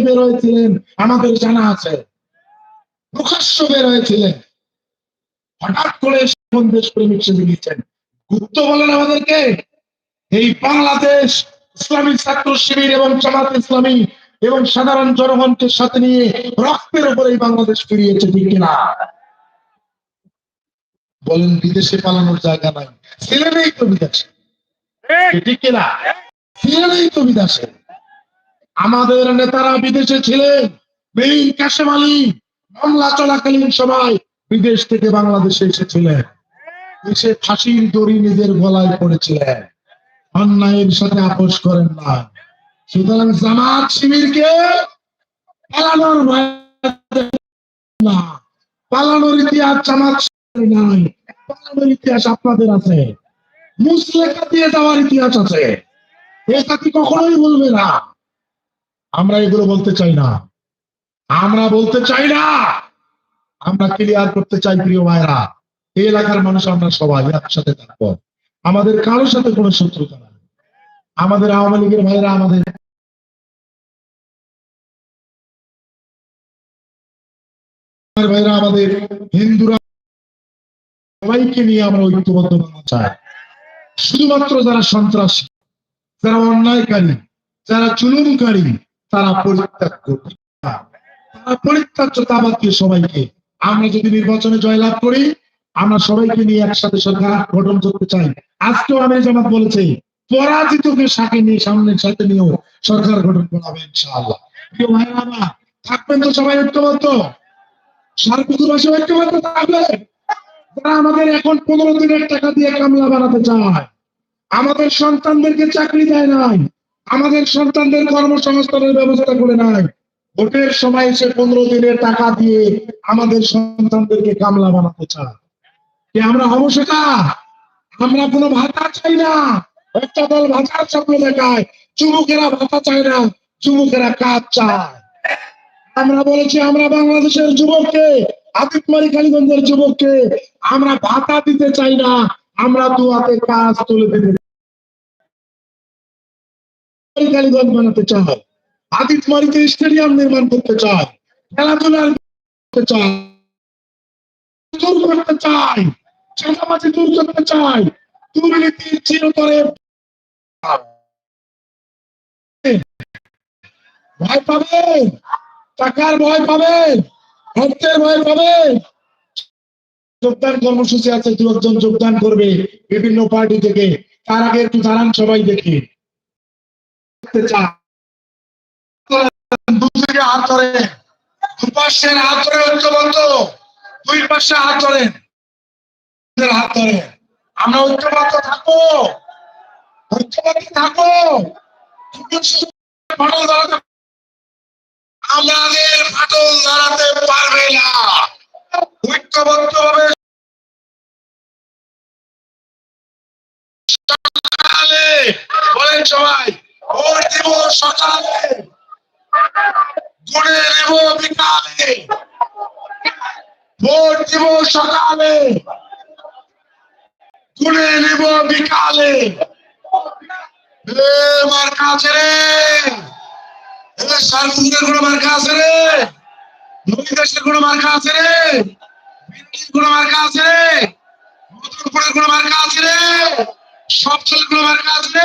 বের হয়েছিলেন আমাদের জানা আছে। প্রকাশ্য বের হয়েছিলেন হঠাৎ করে কোন দেশ প্রেমিক সে দিয়েছেন গুপ্ত বলেন আমাদেরকে এই বাংলাদেশ ইসলামিক ছাত্র শিবির এবং জামাত ইসলামী এবং সাধারণ জনগণকে সাথে নিয়ে রক্তের উপরে বাংলাদেশ ফিরিয়েছে ঠিক কিনা? বলেন বিদেশে পালানোর জায়গা নাই। ছিলেনই তো বিদেশে। ঠিক। কিনা? ছিলেনই তো বিদেশে। আমাদের নেতারা বিদেশে ছিলেন। মেইন কাশেম আলী মামলা চলাকালীন সময় বিদেশ থেকে বাংলাদেশে এসেছিলেন। এসে ফাঁসির দড়ি নিজের গলায় পড়েছিলেন অন্যায়ের সাথে আপোষ করেন না। সুতরাং জামাত শিবিরকে পালানোর না। পালানোর ইতিহাস জামাত নাই। পালানোর ইতিহাস আপনাদের আছে। মুসলেখা দিয়ে যাওয়ার ইতিহাস আছে। এটা কি কখনোই বলবে না। আমরা এগুলো বলতে চাই না। আমরা বলতে চাই না। আমরা ক্লিয়ার করতে চাই, প্রিয় ভাইরা এই এলাকার মানুষ আমরা সবাই একসাথে থাকব। আমাদের কারোর সাথে কোনো শত্রুতা নাই। আমাদের আওয়ামী লীগের ভাইরা আমাদের ভাইরা আমাদের হিন্দুরা সবাইকে নিয়ে আমরা ঐক্যবদ্ধ চাই। শুধুমাত্র যারা সন্ত্রাসী, যারা অন্যায়কারী, যারা চুলুমকারী তারা পরিত্যাগ করবে। তারা পরিত্যাজ্য তাবাদ দিয়ে সবাইকে। আমরা যদি নির্বাচনে জয়লাভ করি, আমরা সবাইকে নিয়ে একসাথে সরকার গঠন করতে চাই। আজকেও আমি জামাত বলেছে পরাজিতকে সাথে নিয়ে সামনের সাথে নিয়েও সরকার গঠন করা হবে ইনশাআল্লাহ। প্রিয় ভাইরা আমার, থাকবেন তো সবাই ঐক্যবদ্ধ? সার্বজনীবাসী ঐক্যবদ্ধ থাকবে? যারা আমাদের এখন পনেরো দিনের টাকা দিয়ে কামলা বানাতে চায়, আমাদের সন্তানদেরকে চাকরি দেয় নাই আমাদের সন্তানদের কর্মসংস্থানের ব্যবস্থা করে নাই। ভোটের সময় এসে পনেরো দিনের টাকা দিয়ে আমাদের সন্তানদেরকে কামলা বানাতে চায়। আমরা হব সেটা? আমরা কোনো ভাতা চাই না। একটা দল ভাতার স্বপ্ন দেখায় চুমুকেরা ভাতা চায় না চুমুকেরা কাজ চায়। আমরা বলেছি, আমরা বাংলাদেশের যুবককে আদিতমারি কালীগঞ্জের যুবককে, আমরা ভাতা দিতে চাই না, আমরা দুয়াতে কাজ তুলে দিতে। কালীগঞ্জ বানাতে চাই আদিতমারিতে স্টেডিয়াম নির্মাণ করতে চাই খেলাধুলার করতে চাই দূর করতে চাঁদাবাজি দূর করতে চাই দুর্নীতি চিরতরে ভয় পাবেন টাকার ভয় পাবেন অর্থের ভয় পাবেন যোগদান কর্মসূচি আছে, দু একজন যোগদান করবে বিভিন্ন পার্টি থেকে। তার আগে একটু দাঁড়ান সবাই দেখি। দেখতে চান। দুদিকে হাত ধরে দুপাশের হাত ধরে ঐক্যবদ্ধ। দুই পাশে হাত ধরেন। হাত আমরা ঐক্যবদ্ধ থাকব। ঐক্যবদ্ধ থাকব। দাঁড়াতে আমাদের ফাটল দাঁড়াতে পারবে না। ঐক্যবদ্ধ হবে। বলেন সবাই। ভোট দিব সকালে গুড়ে নেব বিকালে। ভোট দিব সকালে গুড়ে নেব বিকালে। মার্কা আছে রে। এ সার্বজনীন কোনো মার্কা আছে রে। নবীদাসের কোনো মার্কা আছে রে। কোনো মার্কা আছে রে। মধুরপুরের কোনো মার্কা আছে রে। সবচলের কোনো মার্কা আছে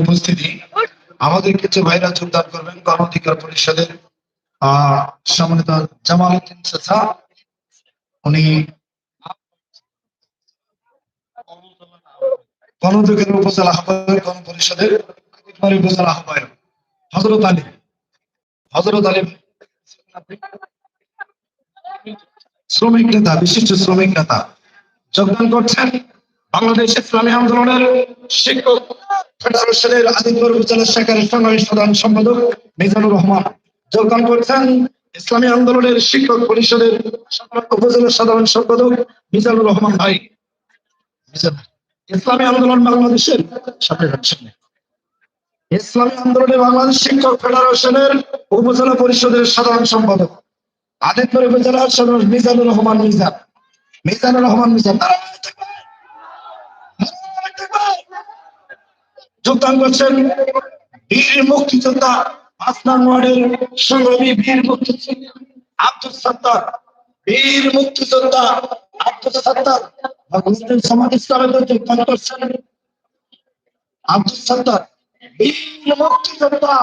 উপস্থিতি আমাদের কিছু ভাইরা যোগদান করবেন পরিষদের সম্মানিত জামাল উদ্দিন উনি শ্রমিক নেতা বিশিষ্ট শ্রমিক নেতা যোগদান করছেন বাংলাদেশ ইসলামী আন্দোলনের শিক্ষক আদিতপুর উপজেলা শাখার প্রধান সম্পাদক মিজানুর রহমান। যোগদান করেছেন ইসলামী আন্দোলনের শিক্ষক পরিষদের উপজেলা সাধারণ সম্পাদক মিজানুর রহমান ভাই। ইসলামী আন্দোলন বাংলাদেশের ইসলামী আন্দোলনে বাংলাদেশ শিক্ষক ফেডারেশনের উপজেলা পরিষদের সাধারণ সম্পাদক আদিতপুর উপজেলার সাধারণ মিজানুর রহমান মিজান। মিজানুর রহমান মিজান। যোগদান করছেন বীর মুক্তিযোদ্ধা পাঁচ নং ওয়ার্ডের সংগ্রামী বীর মুক্তিযোদ্ধা আব্দুল সত্তার। বীর মুক্তিযোদ্ধা আব্দুল সত্তার মুসলিম সমাজ ইসলামের যোগদান করছেন। আব্দুল সত্তার বীর মুক্তিযোদ্ধা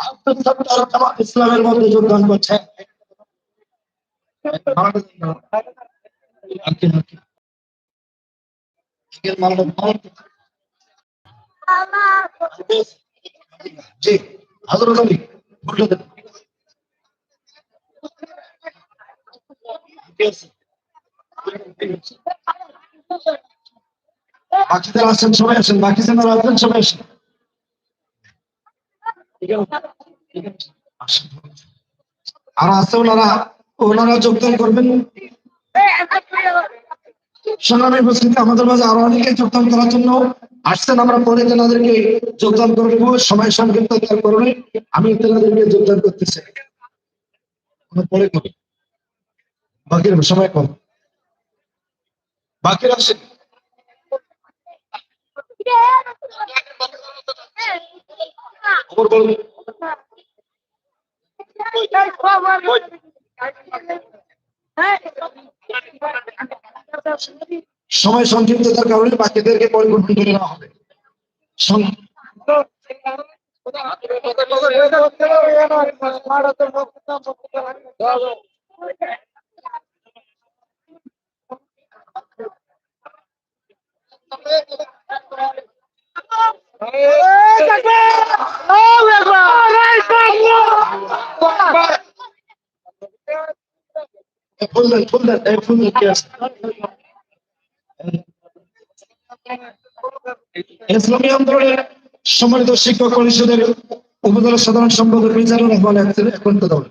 আব্দুল সত্তার ইসলামের মধ্যে যোগদান করছেন। জি বলে দেন। বাকিদের আসেন সবাই আসেন, বাকি যারা সবাই। আর আছে ওনারা ওনারা যোগদান করবেন। সংগ্রামী উপস্থিতি আমাদের মাঝে আরও অনেকে যোগদান করার জন্য আসছেন আমরা পরে তেনাদেরকে যোগদান করে দেবো সময় সংক্ষিপ্ত তার কারণে আমি তেনাদেরকে যোগদান করতে চাই। পরে করি। বাকির সময় কম। বাকির আসেন। বলুন। সময় সংক্ষিপ্ততার কারণে বাকিদেরকে পরিবর্তন করে নেওয়া হবে। ফুল ফুল ফুল ইসলামী আন্দোলনের সম্মানিত শিক্ষক পরিষদের উপজেলা সাধারণ সম্পাদক মিজানুর রহমান এখন বলেন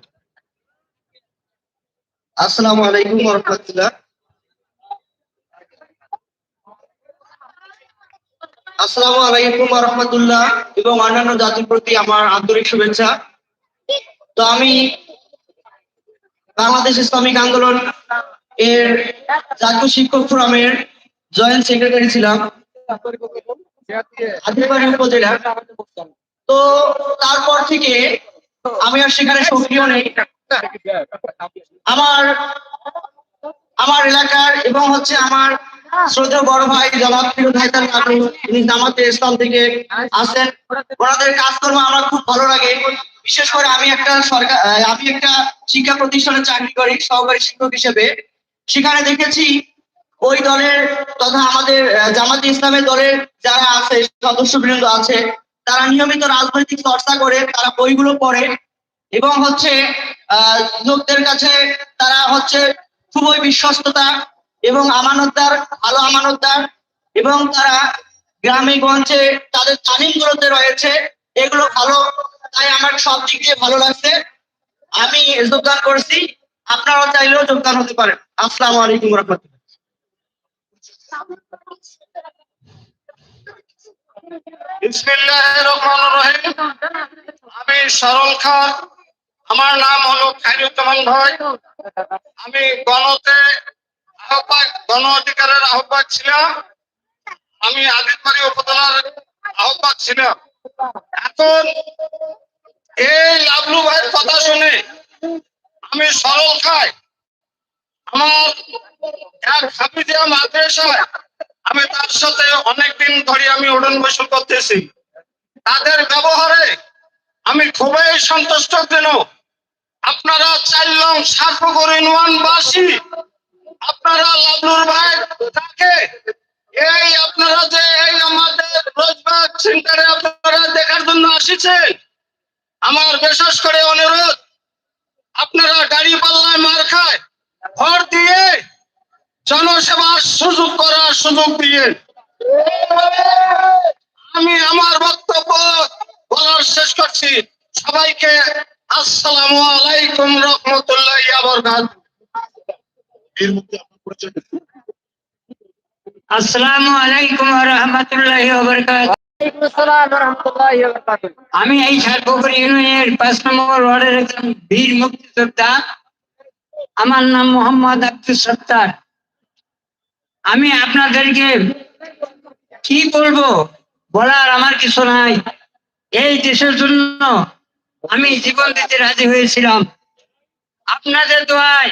আসসালামু আলাইকুম রহমতুল্লাহ। আসসালামু আলাইকুম রহমতুল্লাহ এবং অন্যান্য জাতির প্রতি আমার আন্তরিক শুভেচ্ছা। তো আমি বাংলাদেশ ইসলামিক আন্দোলন এর জাতীয় শিক্ষক ফোরামের জয়েন্ট সেক্রেটারি ছিলাম। তো তারপর থেকে আমি আর সেখানে সক্রিয় নেই। আমার আমার এলাকার এবং হচ্ছে আমার শ্রদ্ধেয় বড় ভাই জনাব তিনি জামাতে থেকে আসেন, ওনাদের কাজকর্ম আমার খুব ভালো লাগে। বিশেষ করে আমি একটা সরকার আমি একটা শিক্ষা প্রতিষ্ঠানে চাকরি করি, সহকারী শিক্ষক হিসেবে। সেখানে দেখেছি ওই দলের তথা আমাদের জামাতে ইসলামের দলের যারা আছে, সদস্য সদস্যবৃন্দ আছে, তারা নিয়মিত রাজনৈতিক চর্চা করে, তারা বইগুলো পড়ে এবং হচ্ছে লোকদের কাছে তারা হচ্ছে খুবই বিশ্বস্ততা এবং আমানতদার, ভালো আমানতদার এবং তারা গ্রামে গঞ্জে তাদের তালিম গুলোতে রয়েছে, এগুলো ভালো, তাই আমার সব দিক দিয়ে ভালো লাগছে। আমি যোগদান করছি, আপনারাও চাইলেও যোগদান হতে পারেন। আসসালামু আলাইকুম রহমতুল্লাহ। বিসমিল্লাহির রহমানির রহিম আমি সরল খান। আমার নাম হলো খাইরুজ্জামান ভাই। আমি গণতে আহ্বায়ক, গণ অধিকারের আহ্বায়ক ছিলাম। আমি আদিতবাড়ি উপজেলার আহ্বায়ক ছিলাম। এখন এই লাভলু ভাইয়ের কথা শুনে আমি সরল খাই আমার এক আমি তার সাথে অনেকদিন ধরে আমি উড়ন বসল করতেছি। তাদের ব্যবহারে আমি খুবই সন্তুষ্ট কেন? আপনারা চাইলাম সার্পগর ইউনিয়নবাসী, আপনারা লাবলুর ভাই তাকে এই আপনারা যে এই আমাদের রোজবাগ সেন্টারে আপনারা দেখার জন্য আসিছেন, আমার বিশেষ করে অনুরোধ, আপনারা গাড়ি পাল্লায় মার খায় ভর দিয়ে জনসেবার সুযোগ করার সুযোগ দিয়ে। আমি আমার বক্তব্য বলার শেষ করছি। সবাইকে আসসালামু আলাইকুম রহমতুল্লাহ বরকাত আসসালামু আলাইকুম রহমতুল্লাহ আমি এই ঝাড়খণ্ড ইউনিয়নের পাঁচ নম্বর ওয়ার্ডের একজন বীর মুক্তিযোদ্ধা আমার নাম মোহাম্মদ আব্দুল সত্তার। আমি আপনাদেরকে কি বলব বলার আমার কিছু নাই। এই দেশের জন্য আমি জীবন দিতে রাজি হয়েছিলাম। আপনাদের দোয়ায়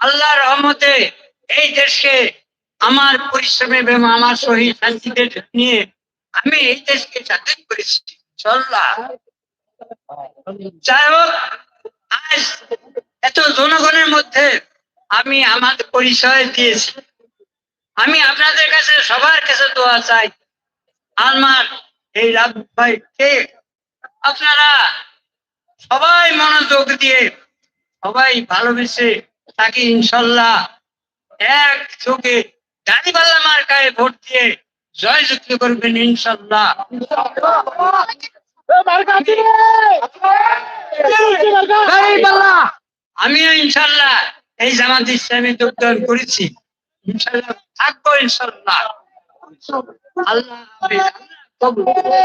আল্লাহ রহমতে এই দেশকে আমার পরিশ্রমে এবং আমার শহীদ শান্তিতে নিয়ে আমি এই দেশকে স্বাধীন করেছি চল্লা যাই হোক, আজ জনগণের মধ্যে আমি আমার পরিচয় দিয়েছি। আমি আপনাদের কাছে সবার কাছে দোয়া চাই। আমার এই রাব ভাইকে আপনারা সবাই মনোযোগ দিয়ে সবাই ভালোবেসে তাকে ইনশাল্লাহ। এক চোখে দাঁড়িপাল্লা মার্কায় ভোট দিয়ে জয়যুক্ত করবেন ইনশাল্লাহ। আমিও ইনশাল্লাহ এই জামাত ইসলামে যোগদান করেছি ইনশাল্লাহ থাকব ইনশাল্লাহ আল্লাহ। আল্লাহ কবুল করুন।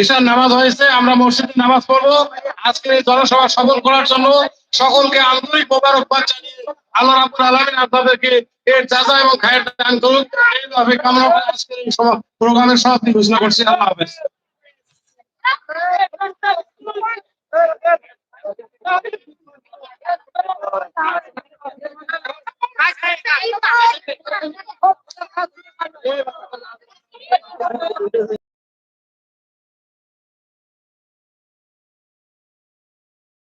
ঈশার নামাজ হয়েছে, আমরা মসজিদে নামাজ পড়ব। আজকের এই জনসভা সফল করার জন্য সকলকে আন্তরিক মোবারকবাদ জানিয়ে আল্লাহ রাবুল আলমিন আপনাদেরকে এর চাচা এবং খায়ের দান করুন এইভাবে কামনা করে আজকের এই প্রোগ্রামের সমাপ্তি ঘোষণা করছি। আল্লাহ হাফেজ।